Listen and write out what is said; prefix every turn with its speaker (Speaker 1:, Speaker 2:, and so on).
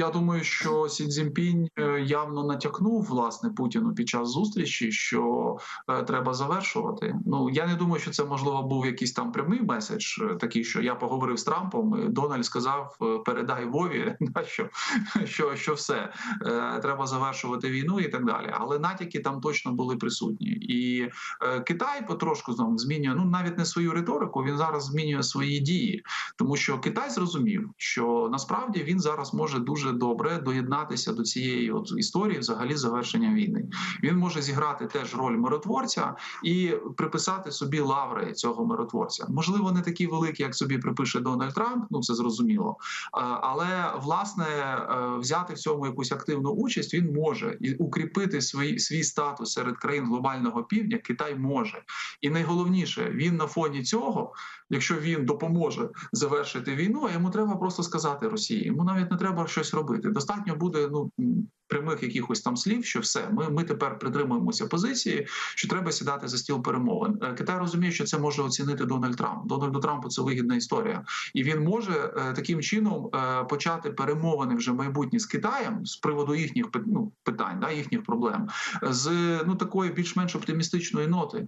Speaker 1: я думаю, що Сі Цзіньпінь е, явно натякнув власне Путіну під час зустрічі, що е, треба завершувати. Ну я не думаю, що це можливо був якийсь там прямий меседж, е, такий, що я поговорив з Трампом. Дональд сказав: передай Вові, що, що, що все треба завершувати війну і так далі. Але натяки там точно були присутні, і Китай потрошку знову змінює ну навіть не свою риторику. Він зараз змінює свої дії, тому що Китай зрозумів, що насправді він зараз може дуже добре доєднатися до цієї от історії, взагалі завершення війни. Він може зіграти теж роль миротворця і приписати собі лаври цього миротворця. Можливо, не такі великі, як собі припише Дональд Трамп. Ну це зрозуміло. Але власне е, взяти в цьому якусь активну участь він може і укріпити свій, свій статус серед країн глобального півдня. Китай може, і найголовніше він на фоні цього, якщо він допоможе завершити війну, йому треба просто сказати Росії. Йому навіть не треба щось робити. Достатньо буде ну прямих якихось там слів, що все, ми, ми тепер притримуємося позиції, що треба сідати за стіл перемовин. Е, Китай розуміє, що це може оцінити Дональд Трамп. Дональду Трампу це вигідна історія, і він може е, таким чином е, почати перемовини вже майбутні з Китаєм з приводу їхніх ну, питань, да, їхніх проблем, з ну такої більш-менш оптимістичної ноти.